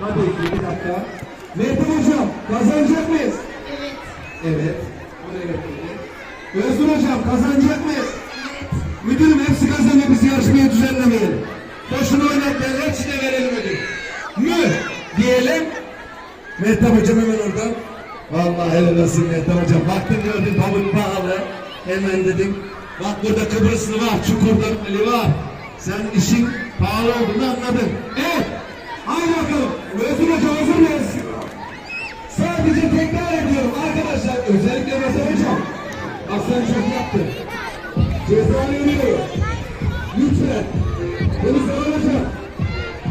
Hadi bir dakika. Mehmet Hocam kazanacak mıyız? Evet. Evet. O da evet dedi. Özgür Hocam kazanacak mıyız? Müdürüm hepsi kazanıyor biz yarışmayı düzenlemeyelim. Boşuna oynatmayalım hepsine verelim ödül. Mü diyelim. Mehtap Hocam hemen oradan. Vallahi helal olsun Mehtap Hocam. Baktım gördüm tavuk pahalı. Hemen dedim. Bak burada Kıbrıslı var, Çukur'da Ali var. Sen işin pahalı olduğunu anladın. Evet. Haydi bakalım. Özgür Hocam hazır mıyız? Sadece tekrar ediyorum arkadaşlar. Özellikle Mehtap Hocam. Aslan çok yaptı. Ceza veriyorum. Lütfen. Bunu soracağım.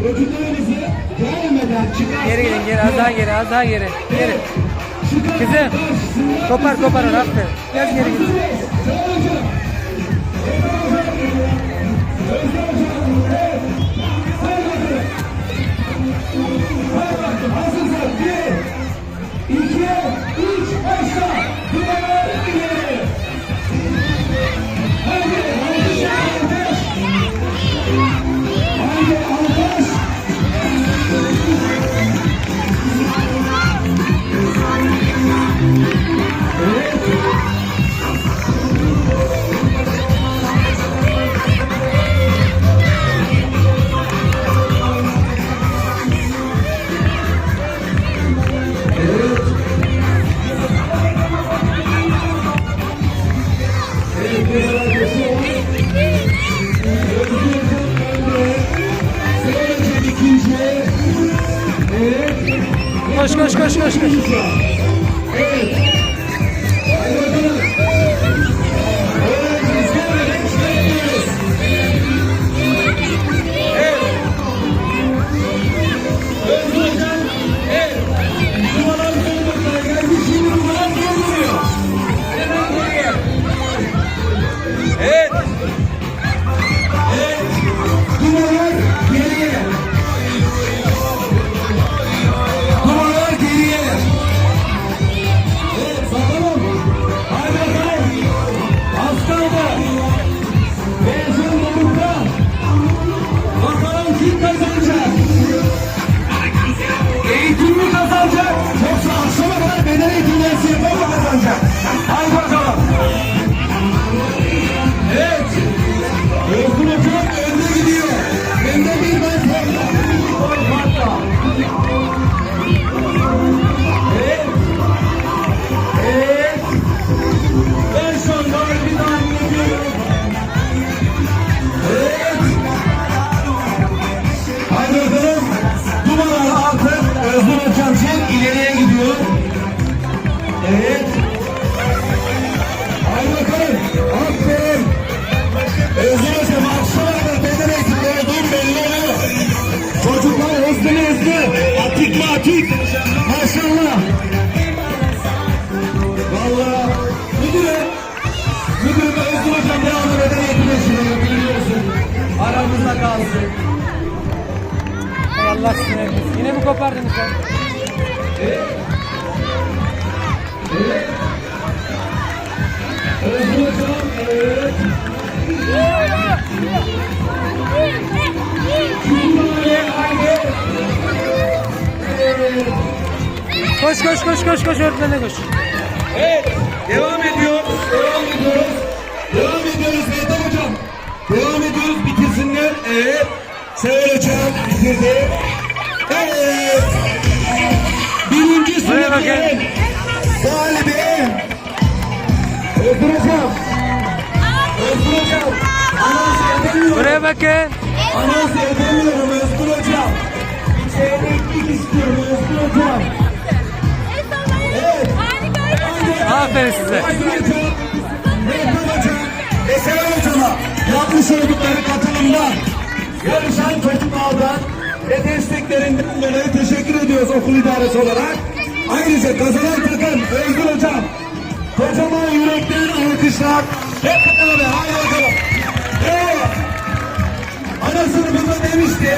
Ödüllerinizi gelmeden çıkarsa... Geri gelin geri az daha geri az daha geri. Geri. Kızım, Kopar kopar aferin. Biraz geri git. Soracağım. Koş koş koş koş koş. Evet. Haydi. Evet. Özgür Hocam önde gidiyor. Önde bir ben farkla. Evet. Evet. Evet. Haydi bakalım. Dumanlar artık Özgür Hocam için gidiyor. Evet. Hızlı. Atik mi atik? Maşallah. Valla müdürüm, müdürüm Özgür Hocam devamlı beden eğitimi yaşıyor biliyorsun. Aramızda kalsın. Allah hepiniz. Yine mi kopardınız sen? Özgür Koş koş koş koş koş öğretmene koş. Evet, devam ediyoruz, devam ediyoruz. Devam ediyoruz Mehmet Hocam. Devam ediyoruz, bitirsinler. Evet. Sever Hocam bitirdi. Evet. Birinci sınıfın galibi. Özgür Hocam. Özgür Hocam. Anons edemiyorum. Buraya bakın. Anons edemiyorum Aferin size. Seven Hocam'a yapmış oldukları katılımdan, yarışan çocuklardan ve desteklerinden dolayı teşekkür ediyoruz okul idaresi olarak. Ayrıca kazanan takım Özgür Hocam, kocaman yürekten alkışlar. Hep beraber haydi bakalım. Evet. Anasını burada demişti.